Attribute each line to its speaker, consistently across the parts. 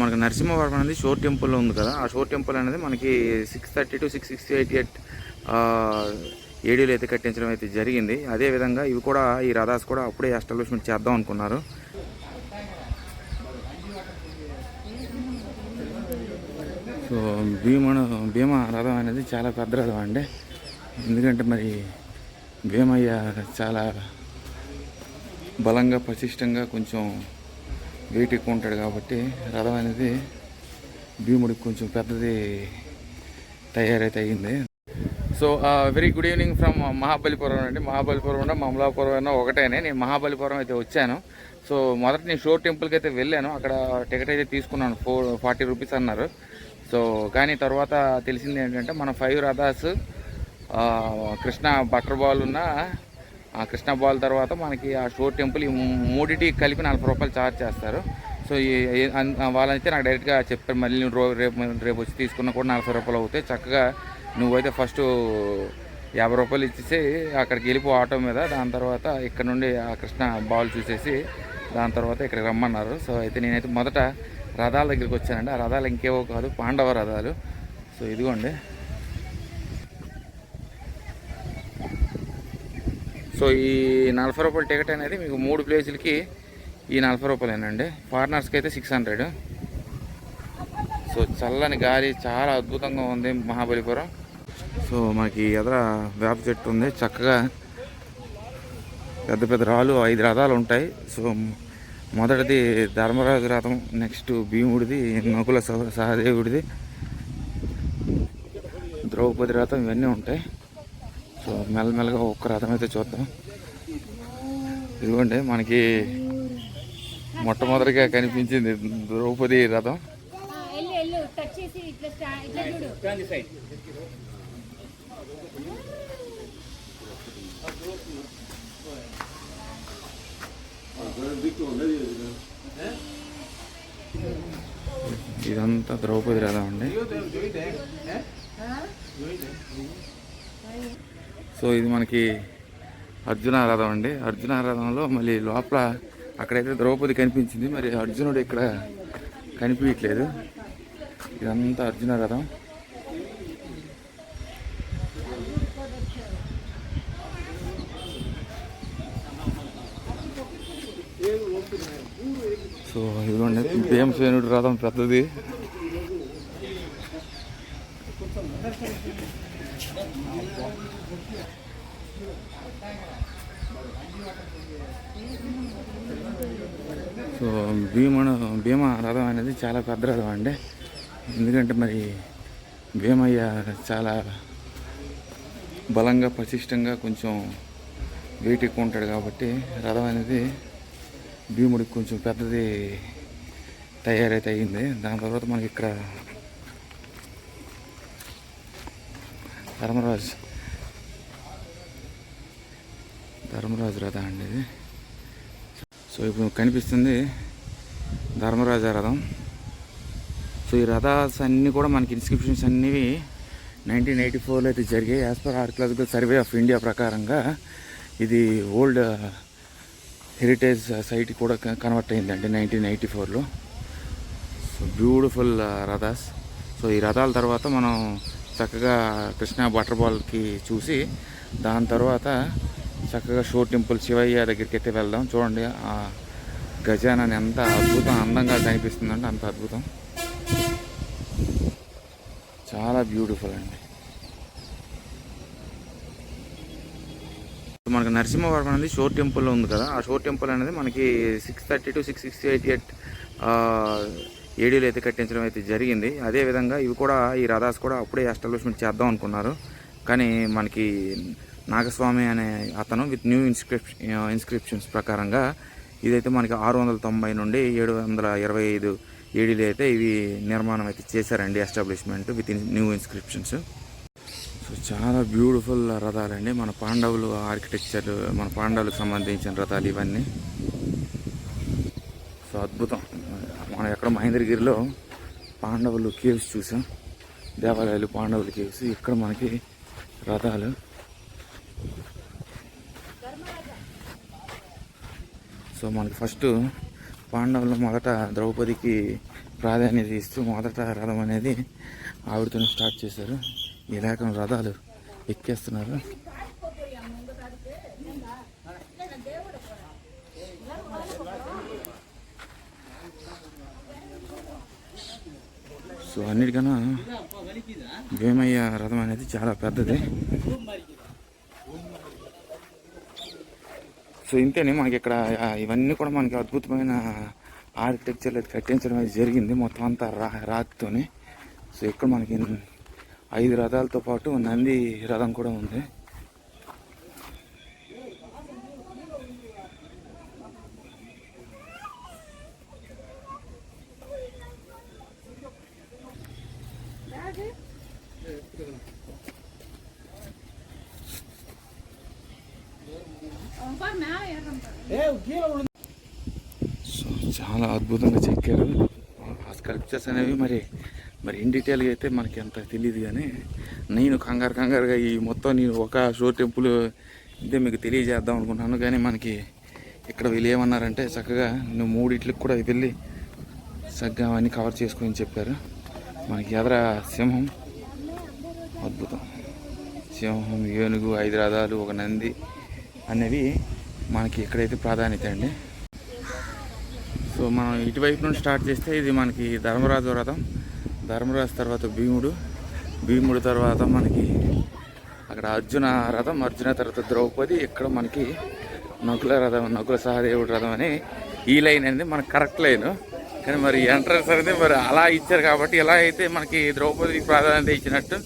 Speaker 1: మనకి నరసింహవరం అనేది షోర్ టెంపుల్ ఉంది కదా. ఆ షోర్ టెంపుల్ అనేది మనకి six thirty to six sixty eighty eight ఏడీలు అయితే కట్టించడం అయితే జరిగింది. అదేవిధంగా ఇవి కూడా ఈ రథాస్ కూడా అప్పుడే ఎస్టాబ్లిష్మెంట్ చేద్దాం అనుకున్నారు. సో భీమను భీమ రథం అనేది చాలా పెద్ద రథం అండి. ఎందుకంటే మరి భీమయ్య చాలా బలంగా పటిష్టంగా కొంచెం వెయిట్ ఎక్కువ ఉంటాడు కాబట్టి రథం అనేది భీముడికి కొంచెం పెద్దది తయారైతే అయ్యింది. So very good evening from Mahabalipuram అండి. మహాబలిపురం ఉన్న మమలాపురం అయినా ఒకటేనే. నేను మహాబలిపురం అయితే వచ్చాను. సో మొదట నేను షోర్ టెంపుల్కి అయితే వెళ్ళాను. అక్కడ టికెట్ అయితే తీసుకున్నాను. ఫోర్ ఫార్టీ రూపీస్ అన్నారు. సో కానీ తర్వాత తెలిసింది ఏంటంటే మన five rathas Krishna butter ball ఉన్న కృష్ణ బాల్ తర్వాత మనకి ఆ షోర్ టెంపుల్ ఈ మూడిటి కలిపి నలభై రూపాయలు ఛార్జ్ చేస్తారు. సో ఈ వాళ్ళైతే నాకు డైరెక్ట్గా చెప్పారు మళ్ళీ నువ్వు రేపు రేపు వచ్చి తీసుకున్నా కూడా నలభై రూపాయలు అవుతాయి. చక్కగా నువ్వైతే ఫస్ట్ యాభై రూపాయలు ఇచ్చేసి అక్కడికి వెళ్ళిపో ఆటో మీద. దాని తర్వాత ఇక్కడ నుండి ఆ కృష్ణ బాల్ చూసేసి దాని తర్వాత ఇక్కడికి రమ్మన్నారు. సో అయితే నేనైతే మొదట రథాల దగ్గరికి వచ్చానండి. ఆ రథాలు ఇంకేవో కాదు పాండవ రథాలు. సో ఇదిగోండి. సో ఈ నలభై రూపాయల టికెట్ అనేది మీకు మూడు ప్లేసులకి ఈ నలభై రూపాయలేనండి ఫారినర్స్కి అయితే సిక్స్ హండ్రెడ్ సో చల్లని గాలి చాలా అద్భుతంగా ఉంది మహాబలిపురం. సో మనకి ఎదుర వేప చెట్టు ఉంది చక్కగా పెద్ద పెద్ద రాళ్ళు ఐదు రథాలు ఉంటాయి. సో మొదటిది ధర్మరాజు రథం నెక్స్ట్ భీముడిది నకుల సహదేవుడిది. ద్రౌపది రథం ఇవన్నీ ఉంటాయి. సో మెల్లమెల్లగా ఒక్క రథం అయితే చూద్దాం. ఇదిగోండి మనకి మొట్టమొదటిగా కనిపించింది ద్రౌపది రథం.
Speaker 2: ఎల్లు ఎల్లు టచ్ చేసి ఇట్లా స్టా- ఇట్లా చూడు.
Speaker 1: ఇదంతా ద్రౌపది రథం అండి. సో ఇది మనకి అర్జున రథం అండి. అర్జున రథంలో మళ్ళీ లోపల అక్కడైతే ద్రౌపది కనిపించింది. మరి అర్జునుడు ఇక్కడ కనిపించట్లేదు. ఇదంతా అర్జున రథం సో ఇదిగోండి భీమసేనుడు రథం పెద్దది. సో భీమను భీమ రథం అనేది చాలా పెద్ద రథం అండి. ఎందుకంటే మరి భీమయ్య చాలా బలంగా పటిష్టంగా కొంచెం వెయిట్ ఎక్కువ ఉంటాడు కాబట్టి రథం అనేది భీముడికి కొంచెం పెద్దది తయారైతే అయ్యింది దాని తర్వాత మనకి ఇక్కడ ధర్మరాజు. ధర్మరాజు రథం అండి ఇది. సో ఇప్పుడు కనిపిస్తుంది ధర్మరాజ రథం. సో ఈ రథాస్ అన్నీ కూడా మనకి ఇన్స్క్రిప్షన్స్ అన్నీ నైన్టీన్ ఎయిటీ ఫోర్లో అయితే జరిగాయి. As per archaeological survey of India ప్రకారంగా ఇది ఓల్డ్ హెరిటేజ్ సైట్ కూడా కన్వర్ట్ అయిందండి నైన్టీన్ ఎయిటీ ఫోర్లో సో బ్యూటిఫుల్ రథాస్. సో ఈ రథాల తర్వాత మనం చక్కగా కృష్ణా వాటర్ బాల్కి చూసి దాని తర్వాత చక్కగా షో టెంపుల్ శివయ్య దగ్గరికి అయితే వెళ్దాం. చూడండి ఆ గజానాన్ని ఎంత అద్భుతం అందంగా కనిపిస్తుందంటే అంత అద్భుతం. చాలా బ్యూటిఫుల్ అండి. మనకి నరసింహవరం అనేది షోర్ టెంపుల్ ఉంది కదా. ఆ షోర్ టెంపుల్ అనేది మనకి six thirty to six sixty eighty eight ఏడీలు అయితే కట్టించడం అయితే జరిగింది. అదేవిధంగా ఇవి కూడా ఈ రథాస్ కూడా అప్పుడే ఎస్టాబ్లిష్మెంట్ చేద్దాం అనుకున్నారు. కానీ మనకి నాగస్వామి అనే అతను విత్ న్యూ ఇన్స్క్రిప్షన్ ఇన్స్క్రిప్షన్స్ ప్రకారంగా ఇదైతే మనకి ఆరు వందల తొంభై నుండి ఏడు వందల ఇరవై ఐదు ఏడీలు అయితే ఇవి నిర్మాణం అయితే చేశారండి establishment with new inscriptions so చాలా బ్యూటిఫుల్ రథాలండి. మన పాండవులు ఆర్కిటెక్చర్ మన పాండవులకు సంబంధించిన రథాలు ఇవన్నీ. సో అద్భుతం. మనం ఎక్కడ మహేంద్రగిరిలో పాండవులు కేవ్స్ చూసాం. దేవాలయాలు పాండవులు కేవ్స్. ఇక్కడ మనకి రథాలు. సో మనకి ఫస్ట్ పాండవులు మొదట ద్రౌపదికి ప్రాధాన్యత ఇస్తూ మొదట రథం అనేది ఆవిడతోనే స్టార్ట్ చేశారు. ఈ రకం రథాలు ఎక్కేస్తున్నారు. అన్నిటికన్నా భీమయ్య రథం అనేది చాలా పెద్దది. సో ఇంతేనే మనకి ఇక్కడ ఇవన్నీ కూడా మనకి అద్భుతమైన ఆర్కిటెక్చర్ అది కట్టించడం అనేది జరిగింది మొత్తం అంతా రా రాతితోనే. సో ఇక్కడ మనకి ఐదు రథాలతో పాటు నంది రథం కూడా ఉంది సో చాలా అద్భుతంగా చెక్కారు. ఆ స్కల్ప్చర్స్ అనేవి మరి మరి ఇన్ డీటెయిల్గా అయితే మనకి అంత తెలియదు కానీ నేను కంగారు కంగారుగా ఈ మొత్తం నేను ఒక షో టెంపుల్ ఇదే మీకు తెలియజేద్దాం అనుకుంటున్నాను కానీ మనకి ఇక్కడ వీళ్ళు ఏమన్నారంటే చక్కగా నువ్వు మూడింటికి కూడా వెళ్ళి చక్కగా అవన్నీ కవర్ చేసుకొని చెప్పారు. మనకి ఎదర సింహం? అద్భుతం. సింహం ఏనుగు ఐదు రథాలు ఒక నంది అనేవి మనకి ఎక్కడైతే ప్రాధాన్యత అండి. మనం ఇటువైపు నుండి స్టార్ట్ చేస్తే ఇది మనకి ధర్మరాజు రథం ధర్మరాజు తర్వాత భీముడు. భీముడు తర్వాత మనకి అక్కడ అర్జున రథం అర్జున తర్వాత ద్రౌపది. ఇక్కడ మనకి నకుల రథం నకుల సహదేవుడు రథం అని ఈ లైన్ అనేది మనకు కరెక్ట్ లైన్. కానీ మరి ఎంట్రన్స్ అనేది మరి అలా ఇచ్చారు కాబట్టి ఎలా అయితే మనకి ద్రౌపదికి ప్రాధాన్యత ఇచ్చినట్టు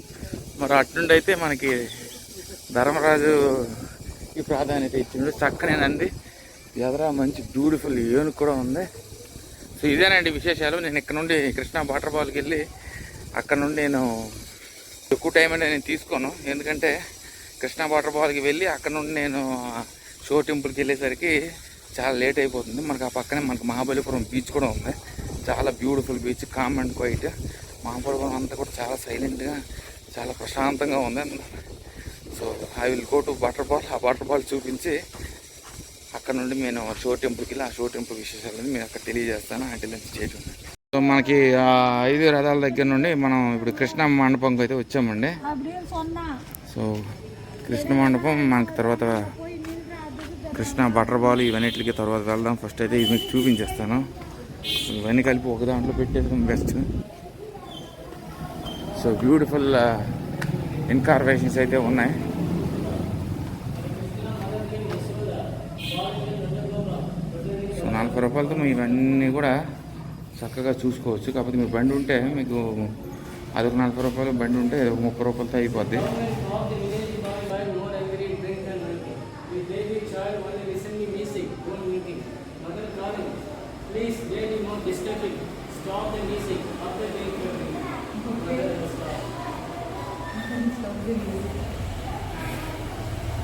Speaker 1: మరి అట్నుండి అయితే మనకి ధర్మరాజు ఈ ప్రాధాన్యత ఇచ్చిండు. చక్కనే నంది ఎదరా మంచి బ్యూటిఫుల్ ఏనుగు కూడా ఉంది. సో ఇదేనండి విశేషాలు. నేను ఇక్కడ నుండి కృష్ణా వాటర్ ఫాల్కి వెళ్ళి అక్కడ నుండి నేను ఎక్కువ టైం అనేది నేను తీసుకోను. ఎందుకంటే కృష్ణా వాటర్ ఫాల్కి వెళ్ళి అక్కడ నుండి నేను షో టెంపుల్కి వెళ్ళేసరికి చాలా లేట్ అయిపోతుంది. మనకు ఆ పక్కనే మనకు మహాబలిపురం బీచ్ కూడా ఉంది. చాలా beautiful beach calm and quiet Mahabalipuram అంతా కూడా చాలా సైలెంట్గా చాలా ప్రశాంతంగా ఉంది. So I will go to waterfall ఆ వాటర్ ఫాల్ చూపించి అక్కడ నుండి నేను షో టెంపుల్కి వెళ్ళి ఆ షో టెంపుల్ విశేషాలని మేము అక్కడ తెలియజేస్తాను అంటే చేసి సో మనకి ఐదు రథాల దగ్గర నుండి మనం ఇప్పుడు కృష్ణ మండపంకి అయితే వచ్చామండి. సో కృష్ణ మండపం మనకి తర్వాత కృష్ణ బటర్ బాల్ ఇవన్నిటికి తర్వాత వెళ్దాం. ఫస్ట్ అయితే ఇది మీకు చూపించేస్తాను. ఇవన్నీ కలిపి ఒక దాంట్లో పెట్టేది బెస్ట్ సో బ్యూటిఫుల్ ఇన్కార్పొరేషన్స్ అయితే ఉన్నాయి. పురపాలతో ఇవన్నీ కూడా చక్కగా చూసుకోవచ్చు. కాకపోతే మీరు బండి ఉంటే మీకు అదొక నలభై రూపాయలు బండి ఉంటే ఒక ముప్పై రూపాయలతో అయిపోద్ది.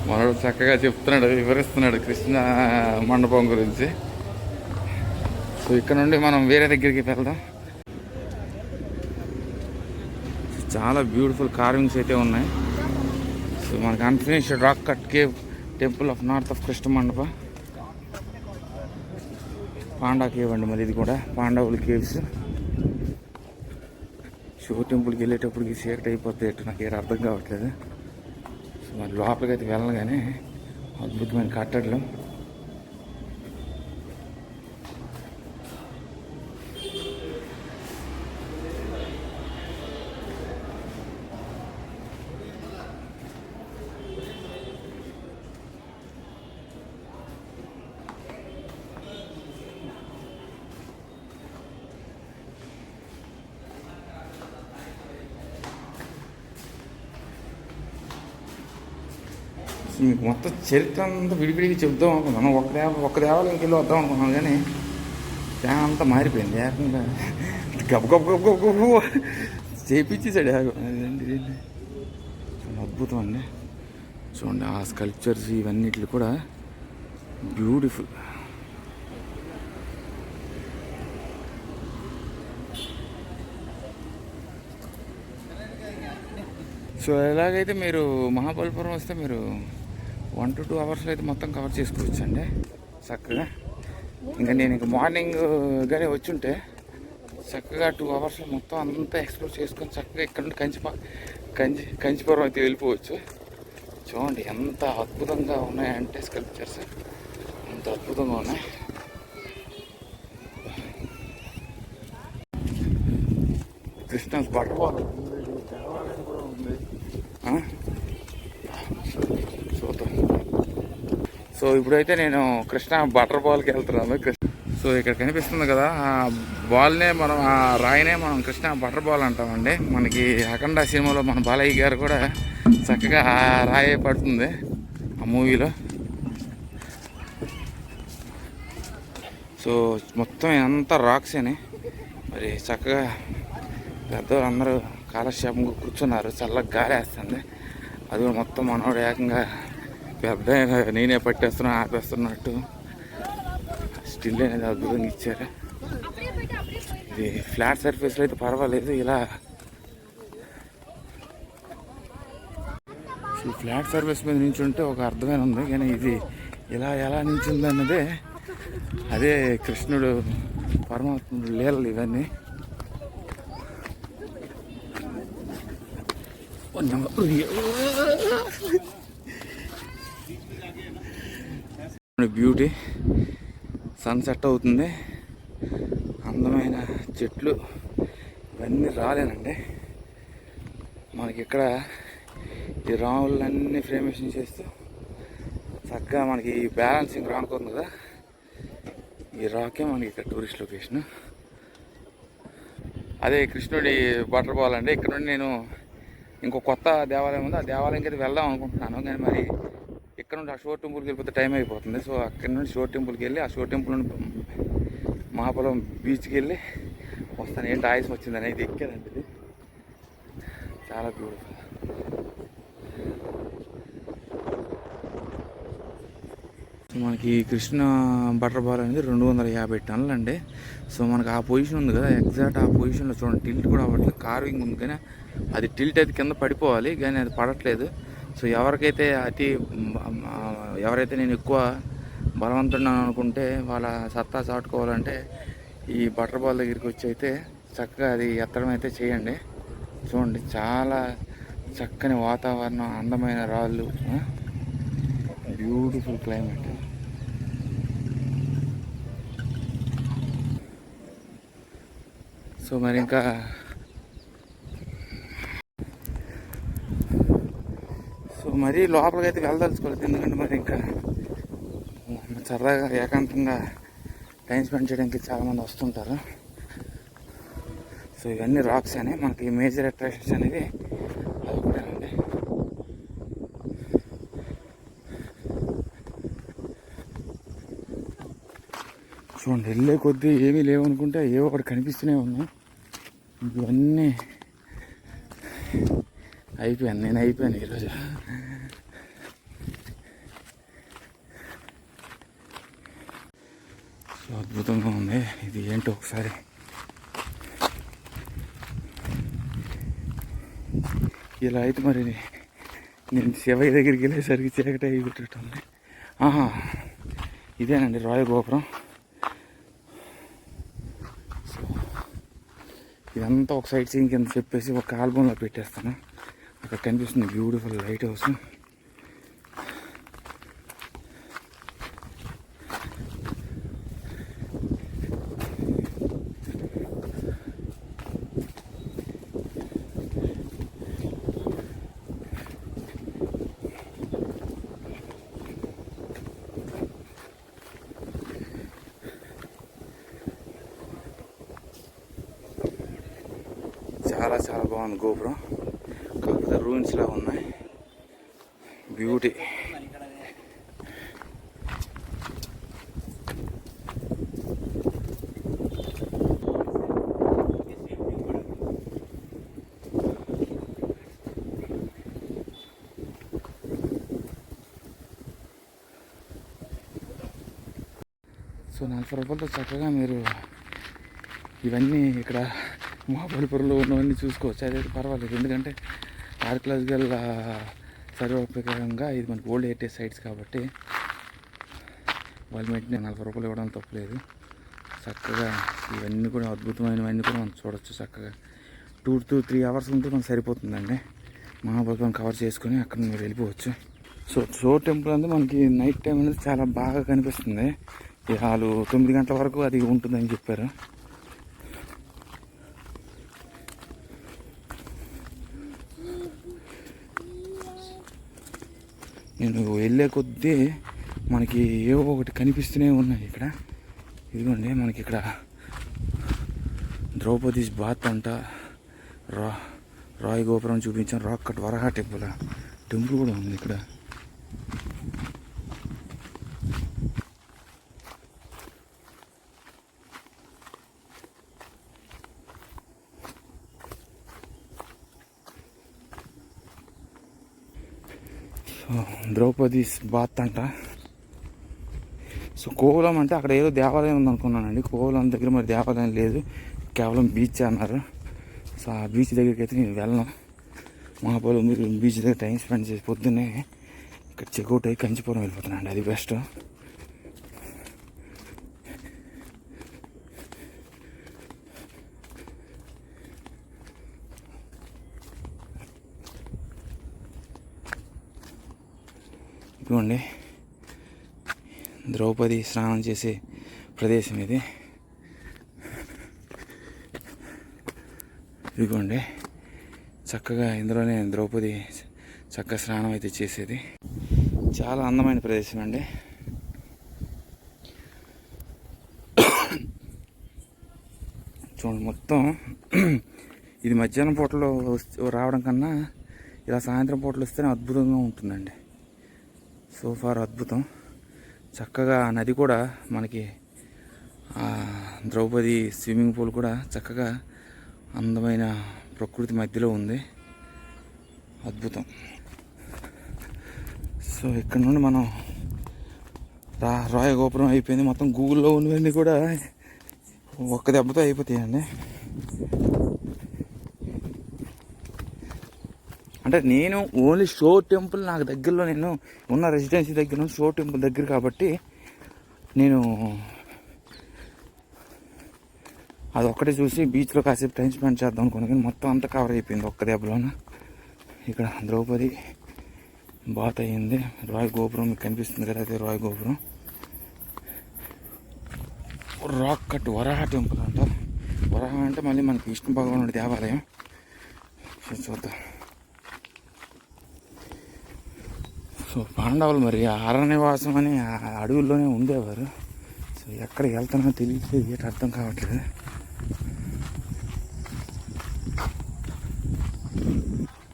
Speaker 1: మనడు చక్కగా చెప్తున్నాడు వివరిస్తున్నాడు కృష్ణ మండపం గురించి. సో ఇక్కడ నుండి మనం వేరే దగ్గరికి వెళ్దాం. చాలా బ్యూటిఫుల్ కార్వింగ్స్ అయితే ఉన్నాయి. సో మనకి unfinished rock cut cave temple of north of Krishna Mandapa panda cave అండి మరి ఇది కూడా. పాండవుల కేవ్స్ శివ టెంపుల్కి వెళ్ళేటప్పటికి చీకటి అయిపోతుంది ఎటు నాకు ఏం అర్థం కావట్లేదు. సో మరి లోపలికి అయితే వెళ్ళను కానీ అద్భుతమైన మీకు మొత్తం చరిత్ర అంతా విడివిడిగా చెప్దాం అనుకున్నాను. ఒక దేవ ఒక దేవాలయంకి వెళ్ళి వద్దాం అనుకున్నాను కానీ చాలా అంతా మారిపోయింది. ఏకంగా గబ గబ గబ గబ గబ చేపించేసాడు చాలా అద్భుతం అండి. చూడండి ఆ స్కల్ప్చర్స్ ఇవన్నిటి కూడా బ్యూటిఫుల్. సో ఎలాగైతే మీరు మహాబలిపురం వస్తే మీరు వన్ టు టూ అవర్స్లో అయితే మొత్తం కవర్ చేసుకోవచ్చు అండి చక్కగా. ఇంకా నేను ఇంక మార్నింగ్ uh, కానీ వచ్చి ఉంటే చక్కగా టూ అవర్స్ మొత్తం అంతా ఎక్స్ప్లోర్ చేసుకొని చక్కగా ఇక్కడ నుండి కంచిపా కంచి కంచిపురం అయితే వెళ్ళిపోవచ్చు. చూడండి ఎంత అద్భుతంగా ఉన్నాయంటే స్కల్ప్చర్స్ అంత అద్భుతంగా ఉన్నాయి. కృష్ణ బట్టబాల్ దేవాలయం కూడా ఉంది ఆ? చూద్దాం సో ఇప్పుడైతే నేను కృష్ణ బటర్ బాల్కి వెళ్తున్నాను. కృష్ణ సో ఇక్కడ కనిపిస్తుంది కదా ఆ బాల్నే మనం ఆ రాయినే మనం కృష్ణ బటర్ బాల్ అంటామండి. మనకి అఖండ సినిమాలో మన బాలయ్య గారు కూడా చక్కగా ఆ రాయే పడుతుంది ఆ మూవీలో. సో మొత్తం అంతా రాక్స్ అని. మరి చక్కగా పెద్దవాళ్ళందరూ కాలక్షేపంగా కూర్చున్నారు. చల్లగా గాలి వేస్తుంది. అది కూడా మొత్తం మనోడు ఏకంగా పెద్ద నేనే పట్టేస్తున్నా ఆపేస్తున్నట్టు. స్టిల్ అనేది అద్భుతంగా ఇచ్చారు. ఇది ఫ్లాట్ సర్ఫేస్లో అయితే పర్వాలేదు ఇలా. ఈ ఫ్లాట్ సర్ఫేస్ మీద నుంచి ఉంటే ఒక అర్థమైన ఉంది కానీ ఇది ఇలా ఎలా నించింది అన్నదే అదే కృష్ణుడు పరమాత్ముడు లీలలు ఇవన్నీ. బ్యూటీ. సన్సెట్ అవుతుంది. అందమైన చెట్లు ఇవన్నీ రాలేనండి. మనకి ఇక్కడ ఈ రాములన్నీ ఫ్రేమేషన్ చేస్తూ చక్కగా మనకి ఈ బ్యాలెన్సింగ్ రాక్ ఉంది కదా. ఈ రాకే మనకి ఇక్కడ టూరిస్ట్ లొకేషన్ అదే కృష్ణుడి వాటర్ బాల్ అండి. ఇక్కడ నుండి నేను ఇంకో కొత్త దేవాలయం ఉంది. ఆ దేవాలయంకి అయితే వెళ్దాం అనుకుంటున్నాను. కానీ మరి ఇక్కడ నుండి ఆ షోర్ టెంపుల్కి వెళ్ళిపోతే టైం అయిపోతుంది. సో అక్కడ నుండి షోర్ టెంపుల్కి వెళ్ళి ఆ షోర్ టెంపుల్ నుండి మహాపురం బీచ్కి వెళ్ళి వస్తాను. ఏంటి ఆయుసం వచ్చిందని ఇది ఎక్కానండి ఇది. చాలా బ్యూటిఫుల్ మనకి కృష్ణ బటర్ బాల్ అనేది రెండు వందల యాభై టన్నులు అండి. సో మనకి ఆ పొజిషన్ ఉంది కదా ఎగ్జాక్ట్ ఆ పొజిషన్లో చూడండి. టిల్ట్ కూడా అవ్వట్లేదు. కార్వింగ్ ఉంది కానీ అది టిల్ట్ అయితే కింద పడిపోవాలి కానీ అది పడట్లేదు. సో ఎవరికైతే అతి ఎవరైతే నేను ఎక్కువ బలవంతున్నాను అనుకుంటే వాళ్ళ సత్తా చాటుకోవాలంటే ఈ బటర్ బాల్ దగ్గరికి వచ్చి అయితే చక్కగా అది ఎత్తడం అయితే చేయండి. చూడండి చాలా చక్కని వాతావరణం అందమైన రాళ్ళు బ్యూటిఫుల్ క్లైమేట్. సో మరి ఇంకా సో మరీ లోపలికి అయితే వెళ్ళదలుచుకోలేదు. ఎందుకంటే మరి ఇంకా సరదాగా ఏకాంతంగా టైం స్పెండ్ చేయడానికి చాలామంది వస్తుంటారు. సో ఇవన్నీ రాక్స్ అని మనకి మేజర్ అట్రాక్షన్స్ అనేది అదొకటేనండి చూడండి వెళ్ళే కొద్దీ ఏమీ లేవనుకుంటే ఏవో ఒకటి కనిపిస్తూనే ఉన్నాయి. ఇవన్నీ అయిపోయాను నేను అయిపోయాను ఈరోజు. సో అద్భుతంగా ఉంది. ఇది ఏంటో ఒకసారి. ఇలా అయితే మరి నేను శివయ్య దగ్గరికి వెళ్ళేసరికి చీకటి అయిపోతుంది ఆహా ఇదేనండి రాయ గోపురం. సో ఇదంతా ఒక సైడ్ సీన్ కింద చెప్పేసి ఒక ఆల్బంలో పెట్టేస్తాను. అక్కడ కనిపిస్తుంది బ్యూటిఫుల్ లైట్ హౌస్. చాలా చాలా బాగుంది గోపురం. కాకపోతే రూమ్స్లా లా ఉన్నాయి. బ్యూటీ సో నలభై రూపాయలతో చక్కగా మీరు ఇవన్నీ ఇక్కడ మహాబలిపురంలో ఉన్నవన్నీ చూసుకోవచ్చు. అదైతే పర్వాలేదు. ఎందుకంటే ఆర్కలాజికల్ సర్వే ప్రకారంగా ఇది మనకి ఓల్డ్ హెరిటేజ్ సైట్స్ కాబట్టి వాళ్ళు మెయింటైన్ నలభై రూపాయలు ఇవ్వడం తప్పలేదు చక్కగా ఇవన్నీ కూడా అద్భుతమైనవన్నీ కూడా మనం చూడొచ్చు చక్కగా. టూ టు త్రీ అవర్స్ ఉంటే మనకు సరిపోతుందండి. మహాబలిపురం కవర్ చేసుకొని అక్కడ మీరు వెళ్ళిపోవచ్చు. సో షో టెంపుల్ అనేది మనకి నైట్ టైం అనేది చాలా బాగా కనిపిస్తుంది. ఈ వాళ్ళు తొమ్మిది గంటల వరకు అది ఉంటుందని చెప్పారు. నేను వెళ్ళే కొద్దీ మనకి ఏవో ఒకటి కనిపిస్తూనే ఉన్నాయి ఇక్కడ. ఇదిగోండి మనకి ఇక్కడ ద్రౌపది బాత్ అంట. రా రాయి గోపురం చూపించాను rock cut Varaha temple temple కూడా ఉంది ఇక్కడ సో ద్రౌపది బాత్ అంట. సో కోవలం అంటే అక్కడ ఏదో దేవాలయం ఉంది అనుకున్నానండి కోవలం దగ్గర మరి దేవాలయం లేదు. కేవలం బీచ్ అన్నారు. సో ఆ బీచ్ దగ్గరికి అయితే నేను వెళ్ళను. మహాబలం మీరు బీచ్ దగ్గర టైం స్పెండ్ చేసి పొద్దున్నే ఇక్కడ చెక్అవుట్ అయ్యి కంచిపురం వెళ్ళిపోతున్నాను అది బెస్ట్. ఇదిగోండి. ద్రౌపది స్నానం చేసే ప్రదేశం ఇది. ఇదిగోండి. చక్కగా ఇందులోనే ద్రౌపది చక్కగా స్నానం అయితే చేసేది. చాలా అందమైన ప్రదేశం అండి. చూడండి మొత్తం ఇది మధ్యాహ్నం పూటలో రావడం కన్నా ఇలా సాయంత్రం పూటలు వస్తేనే అద్భుతంగా ఉంటుందండి. సోఫార్ అద్భుతం. చక్కగా ఆ నది కూడా మనకి ద్రౌపది స్విమ్మింగ్ పూల్ కూడా చక్కగా అందమైన ప్రకృతి మధ్యలో ఉంది. అద్భుతం. సో ఇక్కడ నుండి మనం రా రాయ గోపురం అయిపోయింది. మొత్తం గూగుల్లో ఉన్నవన్నీ కూడా ఒక్క దెబ్బతో అయిపోతాయండి. అంటే నేను ఓన్లీ షో టెంపుల్ నాకు దగ్గరలో నేను ఉన్న రెసిడెన్సీ దగ్గర నుంచి షో టెంపుల్ దగ్గర కాబట్టి నేను అది ఒక్కటే చూసి బీచ్లో కాసేపు టైం స్పెండ్ చేద్దాం అనుకున్నాను. కానీ మొత్తం అంతా కవర్ అయిపోయింది ఒక్క దెబ్బలోన. ఇక్కడ ద్రౌపది బాత్ అయ్యింది. రాయ్ గోపురం మీకు కనిపిస్తుంది కదా అదే రాయ్ గోపురం. రాక్ కట్ వరాహ టెంపుల్ అంట. వరాహ అంటే మళ్ళీ మనకి విష్ణు భగవానుడి దేవాలయం. చూద్దాం. సో పాండవులు మరి అరణ్యవాసం అని అడవుల్లోనే ఉండేవారు. సో ఎక్కడికి వెళ్తానో తెలియదు ఏట అర్థం కావట్లేదు.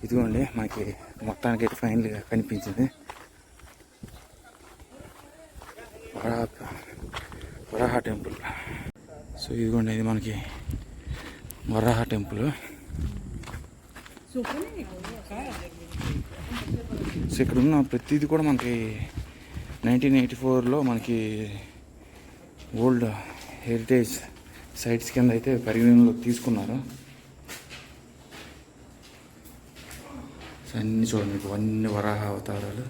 Speaker 1: ఇదిగోండి మనకి మొత్తానికి అయితే ఫైనల్గా కనిపించింది. వరాహ వరాహ టెంపుల్. సో ఇదిగోండి ఇది మనకి వరాహ టెంపుల్. సో ఇక్కడ ఉన్న ప్రతిదీ కూడా మనకి నైన్టీన్ ఎయిటీ ఫోర్లో మనకి ఓల్డ్ హెరిటేజ్ సైట్స్ కింద అయితే పరిగణనలో తీసుకున్నారు. సో చూడండి మీకు అన్ని వరాహ అవతారాలు.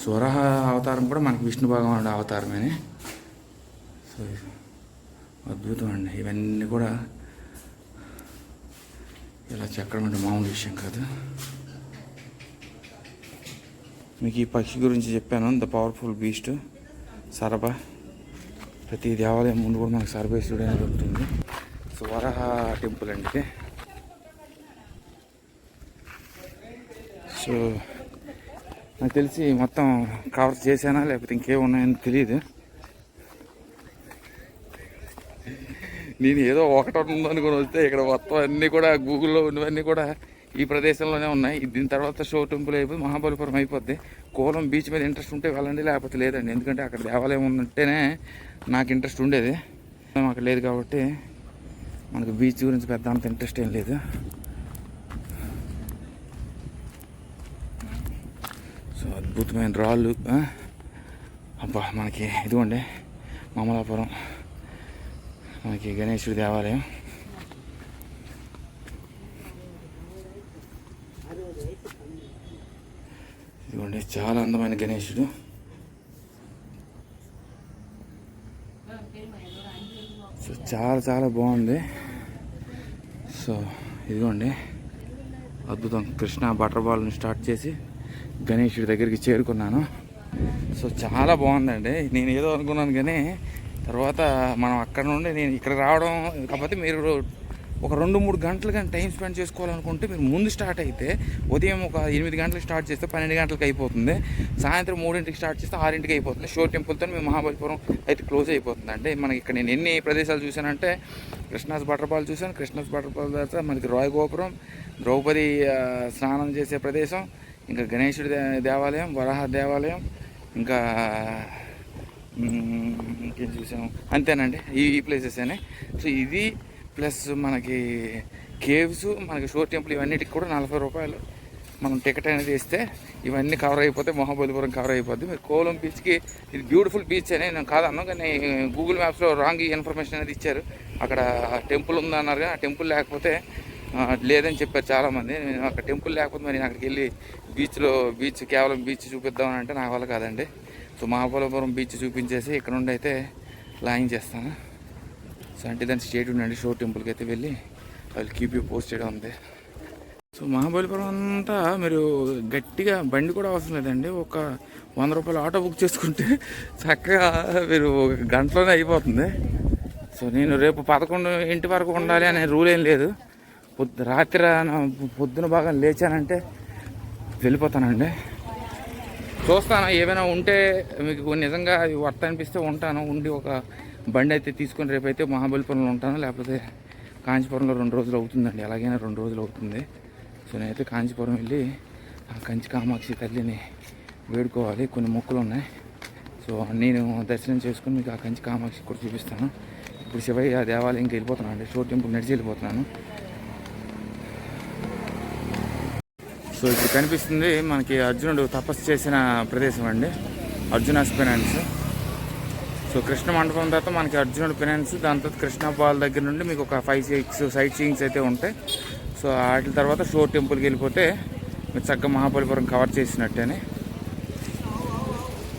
Speaker 1: సో వరాహ అవతారం కూడా మనకి విష్ణు భగవానుడు అవతారమేనే. సో అద్భుతం అండి ఇవన్నీ కూడా ఇలా చెక్కడం అంటే మామూలు విషయం కాదు. మీకు ఈ పక్షి గురించి చెప్పాను. ద పవర్ఫుల్ బీస్ట్ సరబ ప్రతి దేవాలయం ముందు కూడా మనకు సర్వేశ్వరుడు అనేది ఉంటుంది సో వరహ టెంపుల్ అండి సో నాకు తెలిసి మొత్తం కవర్ చేశానా లేకపోతే ఇంకేమున్నాయని తెలియదు. నేను ఏదో ఒకటి ఉందనుకుని వస్తే ఇక్కడ మొత్తం అన్నీ కూడా గూగుల్లో ఉన్నవన్నీ కూడా ఈ ప్రదేశంలోనే ఉన్నాయి. దీని తర్వాత షో టెంపుల్ అయిపోయి మహాబలిపురం అయిపోద్ది. కోలం బీచ్ మీద ఇంట్రెస్ట్ ఉంటే వెళ్ళండి లేకపోతే లేదండి. ఎందుకంటే అక్కడ దేవాలయం ఉన్నట్టేనే నాకు ఇంట్రెస్ట్ ఉండేది. అక్కడ లేదు కాబట్టి మనకు బీచ్ గురించి పెద్ద అంత ఇంట్రెస్ట్ ఏం లేదు. సో అద్భుతమైన రాళ్ళు అబ్బా మనకి ఇదిగోండి మమలాపురం. మనకి గణేశుడి దేవాలయం. ఇదిగోండి చాలా అందమైన గణేశుడు. సో చాలా చాలా బాగుంది. సో ఇదిగోండి అద్భుతం. కృష్ణ బటర్ బాల్ని స్టార్ట్ చేసి గణేశుడి దగ్గరికి చేరుకున్నాను. సో చాలా బాగుందండి. నేను ఏదో అనుకున్నాను కానీ తర్వాత మనం అక్కడ నుండి నేను ఇక్కడ రావడం కాకపోతే మీరు ఒక రెండు మూడు గంటలు కానీ టైం స్పెండ్ చేసుకోవాలనుకుంటే మీరు ముందు స్టార్ట్ అయితే ఉదయం ఒక ఎనిమిది గంటలకు స్టార్ట్ చేస్తే పన్నెండు గంటలకు అయిపోతుంది. సాయంత్రం మూడింటికి స్టార్ట్ చేస్తే ఆరింటికి అయిపోతుంది. షో టెంపుల్తో మేము మహాబలిపురం అయితే క్లోజ్ అయిపోతుంది. అంటే మనకి ఇక్కడ నేను ఎన్ని ప్రదేశాలు చూశానంటే కృష్ణాస్ బటర్ఫాల్ చూశాను. కృష్ణాస్ బటర్ఫాల్ తర్వాత మనకి రాయ్ గోపురం ద్రౌపది స్నానం చేసే ప్రదేశం ఇంకా గణేశుడి దేవాలయం వరాహ దేవాలయం ఇంకా ఇంకేం చూసాము? అంతేనండి. ఈ ఈ ప్లేసెసేనే సో ఇది ప్లస్ మనకి కేవ్స్ మనకి షోర్ టెంపుల్ ఇవన్నిటికి కూడా నలభై రూపాయలు. మనం టికెట్ అనేది ఇస్తే ఇవన్నీ కవర్ అయిపోతే మహాబలిపురం కవర్ అయిపోద్ది. మీరు కోలం బీచ్కి ఇది బ్యూటిఫుల్ బీచ్ అని నేను కాదన్నా కానీ గూగుల్ మ్యాప్స్లో రాంగ్ ఇన్ఫర్మేషన్ అనేది ఇచ్చారు. అక్కడ టెంపుల్ ఉందన్నారు కానీ ఆ టెంపుల్ లేకపోతే లేదని చెప్పారు చాలామంది. నేను అక్కడ టెంపుల్ లేకపోతే మరి నేను అక్కడికి వెళ్ళి బీచ్లో బీచ్ కేవలం బీచ్ చూపిద్దామని అంటే నా వల్ల కాదండి. సో మహాబలిపురం బీచ్ చూపించేసి ఇక్కడ నుండి అయితే లాయింగ్ చేస్తాను. సో అంటే దాని స్టేట్ ఉండండి షో టెంపుల్కి అయితే వెళ్ళి వాళ్ళు కీప్ యూ పోస్టెడ్ ఉంది సో మహాబలిపురం అంతా మీరు గట్టిగా బండి కూడా అవసరం లేదండి. ఒక వంద రూపాయలు ఆటో బుక్ చేసుకుంటే చక్కగా మీరు ఒక గంటలోనే అయిపోతుంది. సో నేను రేపు పదకొండు ఇంటి వరకు ఉండాలి అనే రూల్ ఏం లేదు. పొద్దు రాత్రి నా పొద్దున బాగా లేచానంటే వెళ్ళిపోతానండి. చూస్తాను. ఏమైనా ఉంటే మీకు నిజంగా అవి వర్త అనిపిస్తే ఉంటాను. ఉండి ఒక బండి అయితే తీసుకొని రేపైతే మహాబలిపురంలో ఉంటాను. లేకపోతే కాంచీపురంలో రెండు రోజులు అవుతుందండి. ఎలాగైనా రెండు రోజులు అవుతుంది. సో నేనైతే కాంచీపురం వెళ్ళి ఆ కంచి కామాక్షి తల్లిని వేడుకోవాలి. కొన్ని మొక్కులు ఉన్నాయి. సో నేను దర్శనం చేసుకుని మీకు ఆ కంచి కామాక్షి కూడా చూపిస్తాను. ఇప్పుడు శివయ్య దేవాలయంకి వెళ్ళిపోతున్నాను అండి షో టెంపుల్ నడిచి వెళ్ళిపోతున్నాను. సో ఇప్పుడు కనిపిస్తుంది మనకి అర్జునుడు తపస్సు చేసిన ప్రదేశం అండి. అర్జునాస్ ఫినాన్స్ సో కృష్ణ మండపం తర్వాత మనకి అర్జునుడు ఫినాన్స్ దాని తర్వాత కృష్ణ బాల్ దగ్గర నుండి మీకు ఒక ఫైవ్ సిక్స్ సైట్ సీయింగ్స్ అయితే ఉంటాయి. సో వాటి తర్వాత షో టెంపుల్కి వెళ్ళిపోతే మీరు చక్కగా మహాబలిపురం కవర్ చేసినట్టేనే.